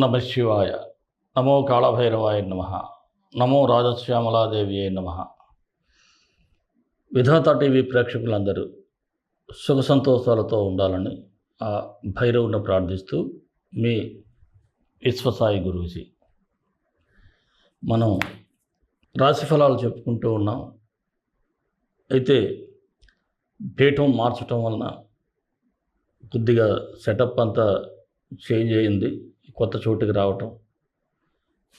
నమ శివాయ. నమో కాళభైరవాయ నమ. నమో రాజశ్యామలాదేవి నమ. విధాత టీవీ ప్రేక్షకులందరూ సుఖ సంతోషాలతో ఉండాలని ఆ భైరవుని ప్రార్థిస్తూ మీ విశ్వసాయి గురూజీ. మనం రాశిఫలాలు చెప్పుకుంటూ ఉన్నాం. అయితే పీఠం మార్చటం వలన కొద్దిగా సెటప్ అంతా చేంజ్ అయింది. కొత్త చోటుకి రావటం.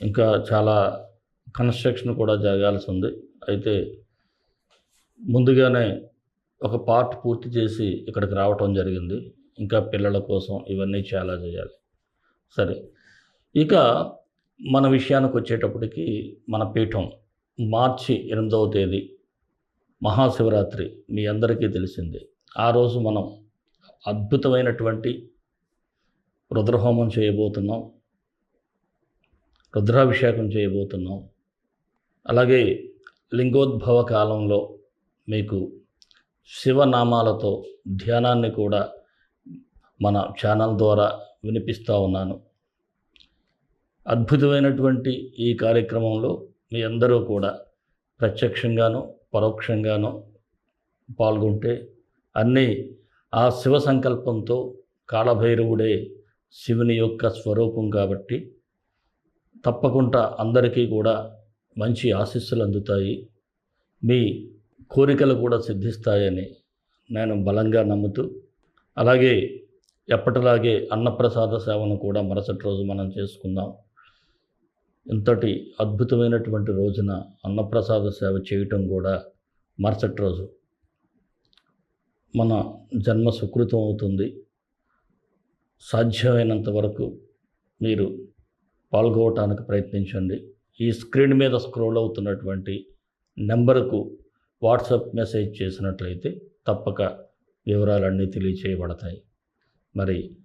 ఇంకా చాలా కన్స్ట్రక్షన్ కూడా జరగాల్సి ఉంది అయితే ముందుగానే ఒక పార్ట్ పూర్తి చేసి ఇక్కడికి రావటం జరిగింది. ఇంకా పిల్లల కోసం ఇవన్నీ చాలా చేయాలి. సరే. ఇక మన విషయానికి వచ్చేటప్పటికి మన పీఠం మార్చి ఎనిమిదవ తేదీ మహాశివరాత్రి మీ అందరికీ తెలిసిందే. ఆ రోజు మనం అద్భుతమైనటువంటి రుద్రహోమం చేయబోతున్నాం రుద్రాభిషేకం చేయబోతున్నాం. అలాగే లింగోద్భవ కాలంలో మీకు శివనామాలతో ధ్యానాన్ని కూడా మన ఛానల్ ద్వారా వినిపిస్తూ ఉన్నాను. అద్భుతమైనటువంటి ఈ కార్యక్రమంలో మీ అందరూ కూడా ప్రత్యక్షంగాను పరోక్షంగాను పాల్గొంటే అన్నీ ఆ శివ సంకల్పంతో కాళభైరవుడే శివుని యొక్క స్వరూపం కాబట్టి తప్పకుండా అందరికీ కూడా మంచి ఆశీస్సులు అందుతాయి. మీ కోరికలు కూడా సిద్ధిస్తాయని నేను బలంగా నమ్ముతూ అలాగే ఎప్పటిలాగే అన్నప్రసాద సేవను కూడా మరుసటి రోజు మనం చేసుకుందాం. ఇంతటి అద్భుతమైనటువంటి రోజున అన్నప్రసాద సేవ చేయటం కూడా మరుసటి రోజు. మన జన్మ సుకృతం అవుతుంది. సాధ్యమైనంత వరకు మీరు పాల్గొవటానికి ప్రయత్నించండి. ఈ స్క్రీన్ మీద స్క్రోల్ అవుతున్నటువంటి నెంబర్కు వాట్సాప్ మెసేజ్ చేసినట్లయితే తప్పక వివరాలన్నీ తెలియచేయబడతాయి. మరి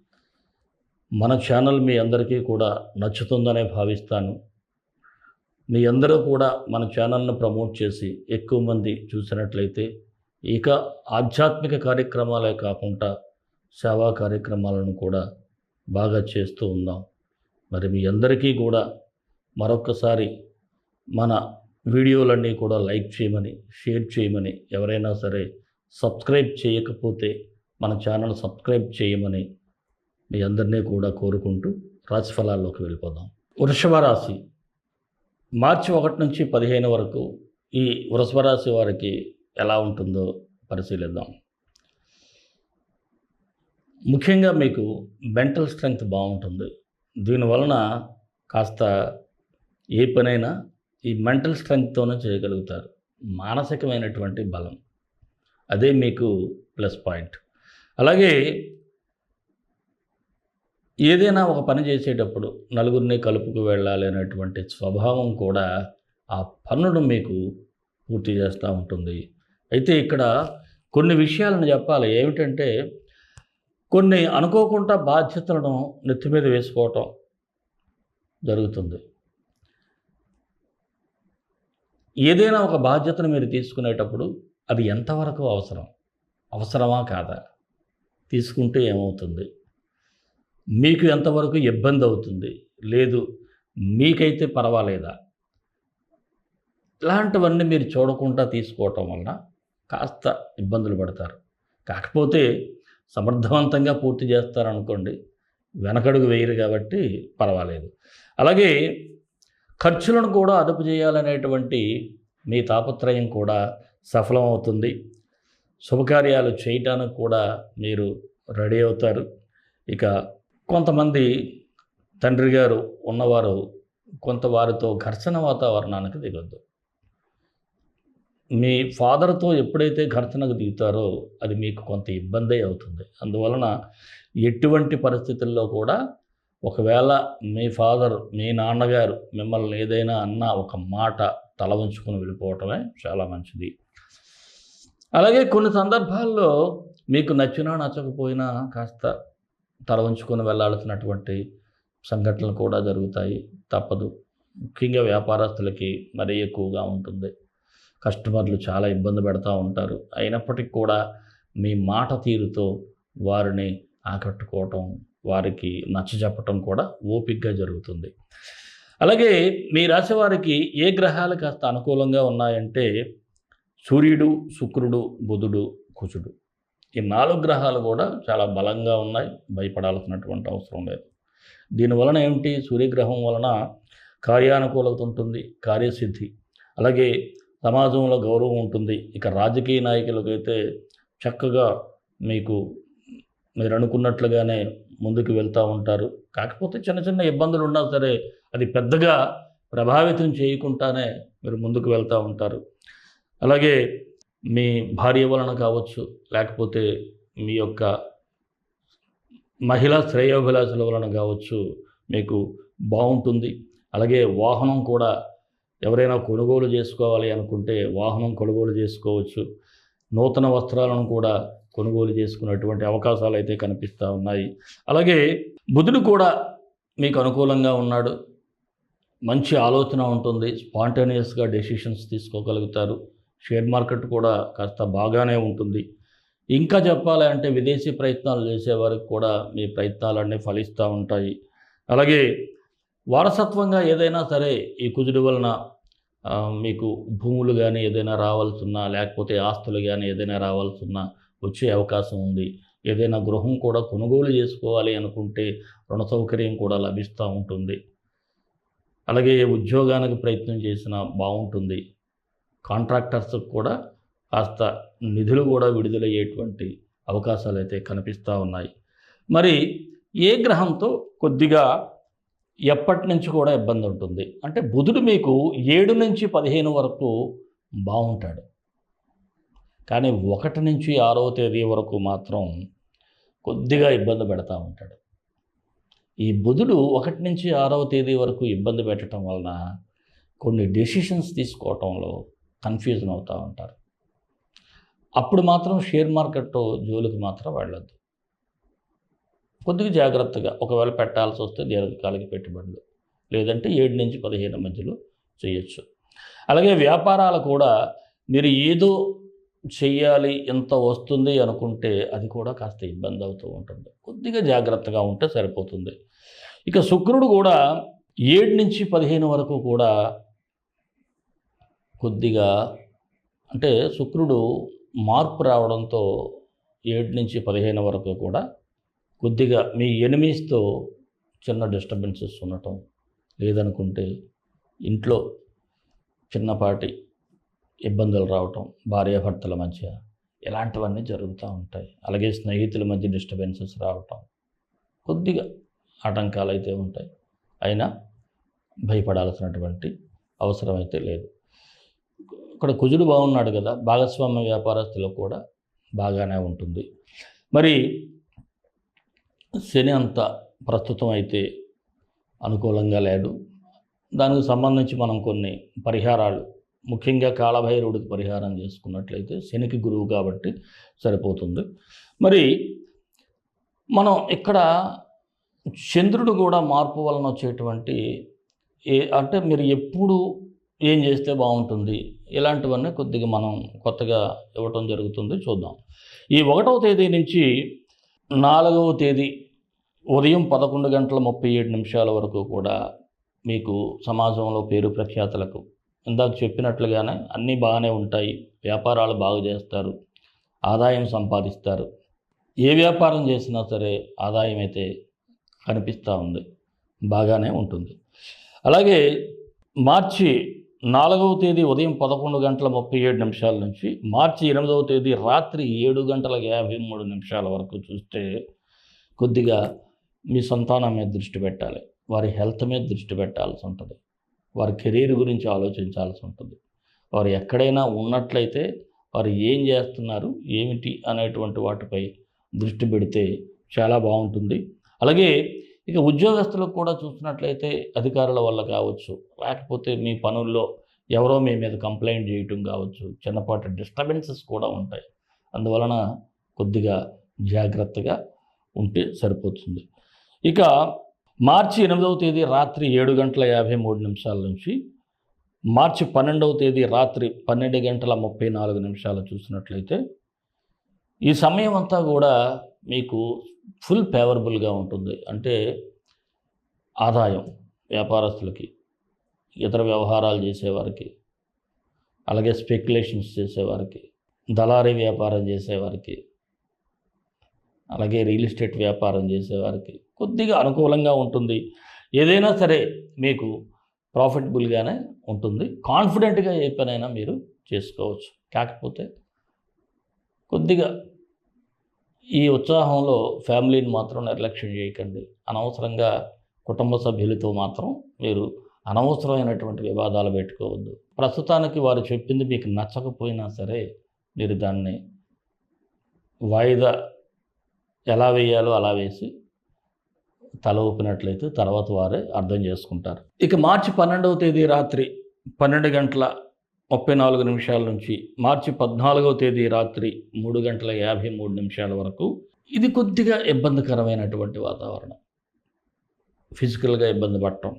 మన ఛానల్ మీ అందరికీ కూడా నచ్చుతుందనే భావిస్తాను. మీ అందరూ కూడా మన ఛానల్ను ప్రమోట్ చేసి ఎక్కువ మంది చూసినట్లయితే ఇక ఆధ్యాత్మిక కార్యక్రమాలే కాకుండా సేవా కార్యక్రమాలను కూడా బాగా చేస్తూ ఉన్నాం. మరి మీ అందరికీ కూడా మరొకసారి మన వీడియోలన్నీ కూడా లైక్ చేయమని షేర్ చేయమని ఎవరైనా సరే సబ్స్క్రైబ్ చేయకపోతే మన ఛానల్ సబ్స్క్రైబ్ చేయమని మీ అందరినీ కూడా కోరుకుంటూ రాశిఫలాల్లోకి వెళ్ళిపోదాం. వృషభ రాశి. మార్చి ఒకటి నుంచి పదిహేను వరకు ఈ వృషభ రాశి వారికి ఎలా ఉంటుందో పరిశీలిద్దాం. ముఖ్యంగా మీకు మెంటల్ స్ట్రెంగ్త్ బాగుంటుంది. దీనివలన కాస్త ఏ పనైనా ఈ మెంటల్ స్ట్రెంగ్త్తోనే చేయగలుగుతారు. మానసికమైనటువంటి బలం. అదే మీకు ప్లస్ పాయింట్. అలాగే ఏదైనా ఒక పని చేసేటప్పుడు నలుగురిని కలుపుకు వెళ్ళాలి అనేటువంటి స్వభావం కూడా ఆ పన్నును మీకు పూర్తి చేస్తూ ఉంటుంది. అయితే ఇక్కడ కొన్ని విషయాలను చెప్పాలి. ఏమిటంటే కొన్ని అనుకోకుండా బాధ్యతలను నెత్తి మీద వేసుకోవటం జరుగుతుంది. ఏదైనా ఒక బాధ్యతను మీరు తీసుకునేటప్పుడు అది ఎంతవరకు అవసరం? అవసరమా కాదా? తీసుకుంటే ఏమవుతుంది? మీకు ఎంతవరకు ఇబ్బంది అవుతుంది? లేదు మీకైతే పర్వాలేదా? ఇలాంటివన్నీ మీరు చూడకుండా తీసుకోవటం వలన కాస్త ఇబ్బందులు పడతారు. కాకపోతే సమర్థవంతంగా పూర్తి చేస్తారనుకోండి వెనకడుగు వేయరు కాబట్టి పర్వాలేదు. అలాగే ఖర్చులను కూడా అదుపు చేయాలనేటువంటి మీ తాపత్రయం కూడా సఫలమవుతుంది. శుభకార్యాలు చేయటానికి కూడా మీరు రెడీ అవుతారు. ఇక కొంతమంది తండ్రి గారు ఉన్నవారు కొంత వారితో ఘర్షణ వాతావరణానికి దిగొద్దు. మీ ఫాదర్తో ఎప్పుడైతే ఘర్షణకు దిగుతారో అది మీకు కొంత ఇబ్బంది అవుతుంది. అందువలన ఎటువంటి పరిస్థితుల్లో కూడా ఒకవేళ మీ ఫాదర్ మీ నాన్నగారు మిమ్మల్ని ఏదైనా అన్న ఒక మాట తల ఉంచుకొని వెళ్ళిపోవటమే చాలా మంచిది. అలాగే కొన్ని సందర్భాల్లో మీకు నచ్చినా నచ్చకపోయినా కాస్త తల ఉంచుకొని వెళ్ళాల్సినటువంటి సంఘటనలు కూడా జరుగుతాయి. తప్పదు. ముఖ్యంగా వ్యాపారస్తులకి మరీ ఎక్కువగా ఉంటుంది. కస్టమర్లు చాలా ఇబ్బంది పెడతా ఉంటారు. అయినప్పటికీ కూడా మీ మాట తీరుతో వారిని ఆకట్టుకోవటం వారికి నచ్చజెప్పటం కూడా ఓపికగా జరుగుతుంది. అలాగే మీ రాశి వారికి ఏ గ్రహాలు కాస్త అనుకూలంగా ఉన్నాయంటే సూర్యుడు శుక్రుడు బుధుడు కుజుడు. ఈ నాలుగు గ్రహాలు కూడా చాలా బలంగా ఉన్నాయి. భయపడాల్సినటువంటి అవసరం లేదు. దీనివలన ఏమిటి? సూర్యగ్రహం వలన కార్యానుకూలత ఉంటుంది కార్యసిద్ధి. అలాగే సమాజంలో గౌరవం ఉంటుంది. ఇక రాజకీయ నాయకులకైతే చక్కగా మీకు మీరు అనుకున్నట్లుగానే ముందుకు వెళ్తూ ఉంటారు. కాకపోతే చిన్న చిన్న ఇబ్బందులు ఉన్నా సరే అది పెద్దగా ప్రభావితం చేయకుండానే మీరు ముందుకు వెళ్తూ ఉంటారు. అలాగే మీ భార్య వలన కావచ్చు లేకపోతే మీ యొక్క మహిళా శ్రేయోభిలాషుల వలన కావచ్చు మీకు బాగుంటుంది. అలాగే వాహనం కూడా ఎవరైనా కొనుగోలు చేసుకోవాలి అనుకుంటే వాహనం కొనుగోలు చేసుకోవచ్చు. నూతన వస్త్రాలను కూడా కొనుగోలు చేసుకున్నటువంటి అవకాశాలు అయితే కనిపిస్తూ ఉన్నాయి. అలాగే బుధుడు కూడా మీకు అనుకూలంగా ఉన్నాడు. మంచి ఆలోచన ఉంటుంది. స్పాంటేనియస్గా డెసిషన్స్ తీసుకోగలుగుతారు. షేర్ మార్కెట్ కూడా కాస్త బాగానే ఉంటుంది. ఇంకా చెప్పాలి అంటే విదేశీ ప్రయత్నాలు చేసేవారికి కూడా మీ ప్రయత్నాలన్నీ ఫలిస్తూ ఉంటాయి. అలాగే వారసత్వంగా ఏదైనా సరే ఈ కుజుడి వలన మీకు భూములు కానీ ఏదైనా రావాల్సున్నా లేకపోతే ఆస్తులు కానీ ఏదైనా రావాల్సున్నా వచ్చే అవకాశం ఉంది. ఏదైనా గృహం కూడా కొనుగోలు చేసుకోవాలి అనుకుంటే రుణ సౌకర్యం కూడా లభిస్తూ ఉంటుంది. అలాగే ఉద్యోగానికి ప్రయత్నం చేసినా బాగుంటుంది. కాంట్రాక్టర్స్కి కూడా కాస్త నిధులు కూడా విడుదలయ్యేటువంటి అవకాశాలు అయితే కనిపిస్తూ ఉన్నాయి. మరి ఏ గ్రహంతో కొద్దిగా ఎప్పటి నుంచి కూడా ఇబ్బంది ఉంటుంది. అంటే బుధుడు మీకు ఏడు నుంచి పదిహేను వరకు బాగుంటాడు. కానీ ఒకటి నుంచి ఆరవ తేదీ వరకు మాత్రం కొద్దిగా ఇబ్బంది పెడతా ఉంటాడు. ఈ బుధుడు ఒకటి నుంచి ఆరవ తేదీ వరకు ఇబ్బంది పెట్టడం వలన కొన్ని డెసిషన్స్ తీసుకోవటంలో కన్ఫ్యూజన్ అవుతూ ఉంటారు. అప్పుడు మాత్రం షేర్ మార్కెట్ జోలికి మాత్రం వెళ్ళొద్దు. కొద్దిగా జాగ్రత్తగా ఒకవేళ పెట్టాల్సి వస్తే దీర్ఘకాలిక పెట్టుబడులు లేదంటే ఏడు నుంచి పదిహేను మధ్యలో చేయొచ్చు. అలాగే వ్యాపారాలు కూడా మీరు ఏదో చెయ్యాలి ఎంత వస్తుంది అనుకుంటే అది కూడా కాస్త ఇబ్బంది అవుతూ ఉంటుంది. కొద్దిగా జాగ్రత్తగా ఉంటే సరిపోతుంది. ఇక శుక్రుడు కూడా ఏడు నుంచి పదిహేను వరకు కూడా కొద్దిగా అంటే శుక్రుడు మార్పు రావడంతో ఏడు నుంచి పదిహేను వరకు కూడా కొద్దిగా మీ ఎనిమీస్తో చిన్న డిస్టర్బెన్సెస్ ఉండటం లేదనుకుంటే ఇంట్లో చిన్నపాటి ఇబ్బందులు రావటం భార్యాభర్తల మధ్య ఇలాంటివన్నీ జరుగుతూ ఉంటాయి. అలాగే స్నేహితుల మధ్య డిస్టర్బెన్సెస్ రావటం కొద్దిగా ఆటంకాలు అయితే ఉంటాయి. అయినా భయపడాల్సినటువంటి అవసరం అయితే లేదు. ఇక్కడ కుజుడు బాగున్నాడు కదా భాగస్వామ్య వ్యాపారస్తులకు కూడా బాగానే ఉంటుంది. మరి శని అంత ప్రస్తుతం అయితే అనుకూలంగా లేదు. దానికి సంబంధించి మనం కొన్ని పరిహారాలు ముఖ్యంగా కాలభైరవుడికి పరిహారం చేసుకున్నట్లయితే శనికి గురువు కాబట్టి సరిపోతుంది. మరి మనం ఇక్కడ చంద్రుడు కూడా మార్పు వలన వచ్చేటువంటి ఏ అంటే మీరు ఎప్పుడు ఏం చేస్తే బాగుంటుంది? ఇలాంటివన్నీ కొద్దిగా మనం కొత్తగా ఇవ్వటం జరుగుతుంది చూద్దాం. ఈ ఒకటవ తేదీ నుంచి నాలుగవ తేదీ ఉదయం పదకొండు గంటల ముప్పై ఏడు నిమిషాల వరకు కూడా మీకు సమాజంలో పేరు ప్రఖ్యాతలకు ఇందాక చెప్పినట్లుగానే అన్నీ బాగానే ఉంటాయి. వ్యాపారాలు బాగు చేస్తారు. ఆదాయం సంపాదిస్తారు. ఏ వ్యాపారం చేసినా సరే ఆదాయం అయితే కనిపిస్తూ ఉంది. బాగానే ఉంటుంది. అలాగే మార్చి నాలుగవ తేదీ ఉదయం పదకొండు గంటల ముప్పై ఏడు నిమిషాల నుంచి మార్చి ఎనిమిదవ తేదీ రాత్రి ఏడు గంటల యాభై మూడు నిమిషాల వరకు చూస్తే కొద్దిగా మీ సంతానం మీద దృష్టి పెట్టాలి. వారి హెల్త్ మీద దృష్టి పెట్టాల్సి ఉంటుంది. వారి కెరీర్ గురించి ఆలోచించాల్సి ఉంటుంది. వారు ఎక్కడైనా ఉన్నట్లయితే వారు ఏం చేస్తున్నారు ఏమిటి అనేటువంటి వాటిపై దృష్టి పెడితే చాలా బాగుంటుంది. అలాగే ఇక ఉద్యోగస్తులకు కూడా చూసినట్లయితే అధికారుల వల్ల కావచ్చు. లేకపోతే మీ పనుల్లో ఎవరో మీ మీద కంప్లైంట్ చేయటం కావచ్చు. చిన్నపాటి డిస్టర్బెన్సెస్ కూడా ఉంటాయి. అందువలన కొద్దిగా జాగ్రత్తగా ఉంటే సరిపోతుంది. ఇక మార్చి ఎనిమిదవ తేదీ రాత్రి ఏడు గంటల యాభై మూడు నిమిషాల నుంచి మార్చి పన్నెండవ తేదీ రాత్రి పన్నెండు గంటల ముప్పై నాలుగు నిమిషాలు చూసినట్లయితే ఈ సమయం అంతా కూడా మీకు ఫుల్ ఫేవరబుల్గా ఉంటుంది. అంటే ఆదాయం వ్యాపారస్తులకి ఇతర వ్యవహారాలు చేసేవారికి అలాగే స్పెక్యులేషన్స్ చేసేవారికి దళారీ వ్యాపారం చేసేవారికి అలాగే రియల్ ఎస్టేట్ వ్యాపారం చేసేవారికి కొద్దిగా అనుకూలంగా ఉంటుంది. ఏదైనా సరే మీకు ప్రాఫిటబుల్గానే ఉంటుంది. కాన్ఫిడెంట్గా ఏ పనైనా మీరు చేసుకోవచ్చు. కాకపోతే కొద్దిగా ఈ ఉత్సాహంలో ఫ్యామిలీని మాత్రం నిర్లక్ష్యం చేయకండి. అనవసరంగా కుటుంబ సభ్యులతో మాత్రం మీరు అనవసరమైనటువంటి వివాదాలు పెట్టుకోవద్దు. ప్రస్తుతానికి వారు చెప్పింది మీకు నచ్చకపోయినా సరే మీరు దాన్ని వాయిదా ఎలా వేయాలో అలా వేసి తల ఊపినట్లయితే తర్వాత వారే అర్థం చేసుకుంటారు. ఇక మార్చి పన్నెండవ తేదీ రాత్రి పన్నెండు గంటల ముప్పై నాలుగు నిమిషాల నుంచి మార్చి పద్నాలుగవ తేదీ రాత్రి మూడు గంటల యాభై మూడు నిమిషాల వరకు ఇది కొద్దిగా ఇబ్బందికరమైనటువంటి వాతావరణం. ఫిజికల్గా ఇబ్బంది పడటం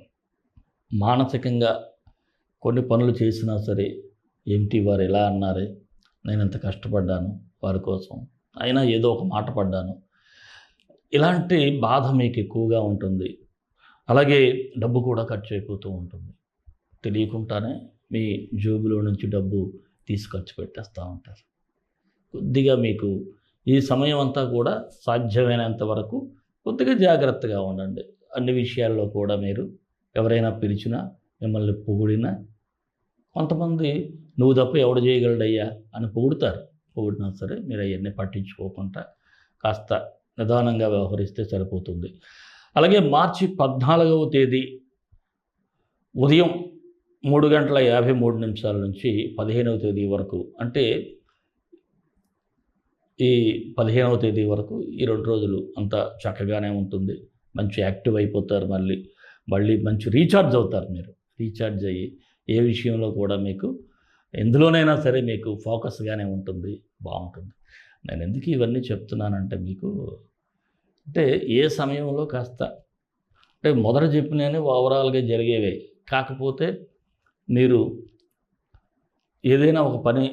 మానసికంగా కొన్ని పనులు చేసినా సరే ఏమిటి వారు ఎలా అన్నారే నేను ఎంత కష్టపడ్డాను వారి కోసం అయినా ఏదో ఒక మాట పడ్డాను ఇలాంటి బాధ మీకు ఎక్కువగా ఉంటుంది. అలాగే డబ్బు కూడా ఖర్చు అయిపోతూ ఉంటుంది. తెలియకుండానే మీ జోబులో నుంచి డబ్బు తీసి ఖర్చు పెట్టేస్తూ ఉంటారు. కొద్దిగా మీకు ఈ సమయం అంతా కూడా సాధ్యమైనంత వరకు కొద్దిగా జాగ్రత్తగా ఉండండి. అన్ని విషయాల్లో కూడా మీరు ఎవరైనా పిలిచినా మిమ్మల్ని పొగిడినా కొంతమంది నువ్వు తప్ప ఎవడు చేయగలడయ్యా అని పొగుడుతారు. పొగిడినా సరే మీరు అవన్నీ పట్టించుకోకుండా కాస్త నిదానంగా వ్యవహరిస్తే సరిపోతుంది. అలాగే మార్చి పద్నాలుగవ తేదీ ఉదయం మూడు గంటల యాభై మూడు నిమిషాల నుంచి పదిహేనవ తేదీ వరకు అంటే ఈ పదిహేనవ తేదీ వరకు ఈ రెండు రోజులు అంతా చక్కగానే ఉంటుంది. మంచి యాక్టివ్ అయిపోతారు మళ్ళీ. మళ్ళీ మంచి రీఛార్జ్ అవుతారు మీరు. రీఛార్జ్ అయ్యి ఏ విషయంలో కూడా మీకు ఎందులోనైనా సరే మీకు ఫోకస్గానే ఉంటుంది. బాగుంటుంది. నేను ఎందుకు ఇవన్నీ చెప్తున్నానంటే మీకు అంటే ఏ సమయంలో కాస్త అంటే మొదట చెప్పినవి ఓవరాల్గా జరిగేవి. కాకపోతే మీరు ఏదైనా ఒక పని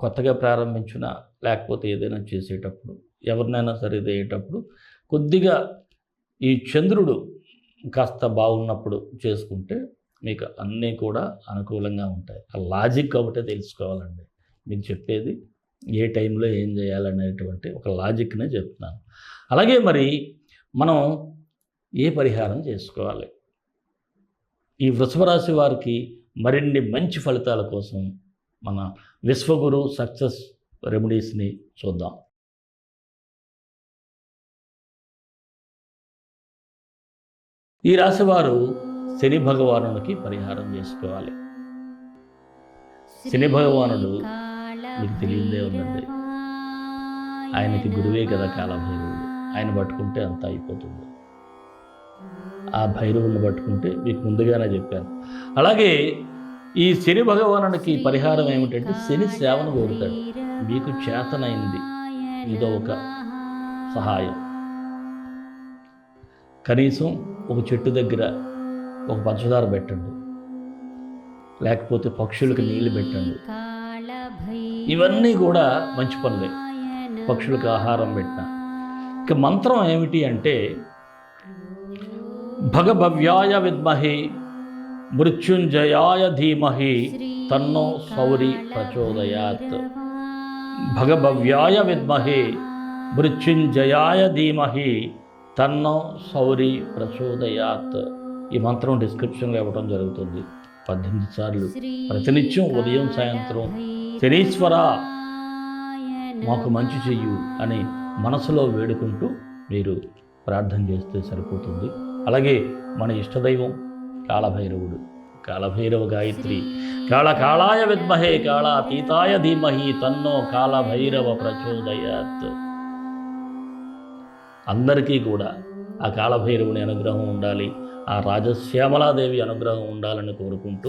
కొత్తగా ప్రారంభించినా లేకపోతే ఏదైనా చేసేటప్పుడు ఎవరినైనా సరే అయ్యేటప్పుడు కొద్దిగా ఈ చంద్రుడు కాస్త బాగున్నప్పుడు చేసుకుంటే మీకు అన్నీ కూడా అనుకూలంగా ఉంటాయి. ఆ లాజిక్ ఒకటే తెలుసుకోవాలండి. మీకు చెప్పేది ఏ టైంలో ఏం చేయాలనేటువంటి ఒక లాజిక్నే చెప్తున్నాను. అలాగే మరి మనం ఏ పరిహారం చేసుకోవాలి? ఈ వృషభ రాశి వారికి మరిన్ని మంచి ఫలితాల కోసం మన విశ్వగురు సక్సెస్ రెమెడీస్ని చూద్దాం. ఈ రాశివారు శని భగవానుడికి పరిహారం చేసుకోవాలి. శని భగవానుడు మీకు తెలియదే ఉందండి ఆయనకి గురువే కదా కాలభైరవుడు. ఆయన పట్టుకుంటే అంతా అయిపోతుంది. ఆ భైరవుని పట్టుకుంటే మీకు ముందుగానే చెప్పాను. అలాగే ఈ శని భగవానుడికి పరిహారం ఏమిటంటే శని సేవను కోరుతాడు. మీకు చేతనైంది. ఇదో ఒక సహాయం. కనీసం ఒక చెట్టు దగ్గర ఒక పంచదార పెట్టండి. లేకపోతే పక్షులకు నీళ్ళు పెట్టండి. ఇవన్నీ కూడా మంచి పనులే. పక్షులకు ఆహారం పెట్టిన. ఇక మంత్రం ఏమిటి అంటే భగభవ్యాయ విద్మహి మృత్యుంజయాయ ధీమహి తన్నో సౌరి ప్రచోదయాత్. భగభవ్యాయ విద్మహి మృత్యుంజయాయ ధీమహి తన్నో సౌరి ప్రచోదయాత్. ఈ మంత్రం డిస్క్రిప్షన్లో ఇవ్వడం జరుగుతుంది. పద్దెనిమిది సార్లు. ప్రతినిత్యం ఉదయం సాయంత్రం శనీశ్వర మాకు మంచి చెయ్యు అని మనసులో వేడుకుంటూ మీరు ప్రార్థన చేస్తే సరిపోతుంది. అలాగే మన ఇష్టదైవం కాళభైరవుడు కాళభైరవ గాయత్రి కాళ కాళాయ విద్మహే కాళాతీతాయ ధీమహి తన్నో కాళభైరవ ప్రచోదయాత్. అందరికీ కూడా ఆ కాళభైరవుని అనుగ్రహం ఉండాలి ఆ రాజశ్యామలాదేవి అనుగ్రహం ఉండాలని కోరుకుంటూ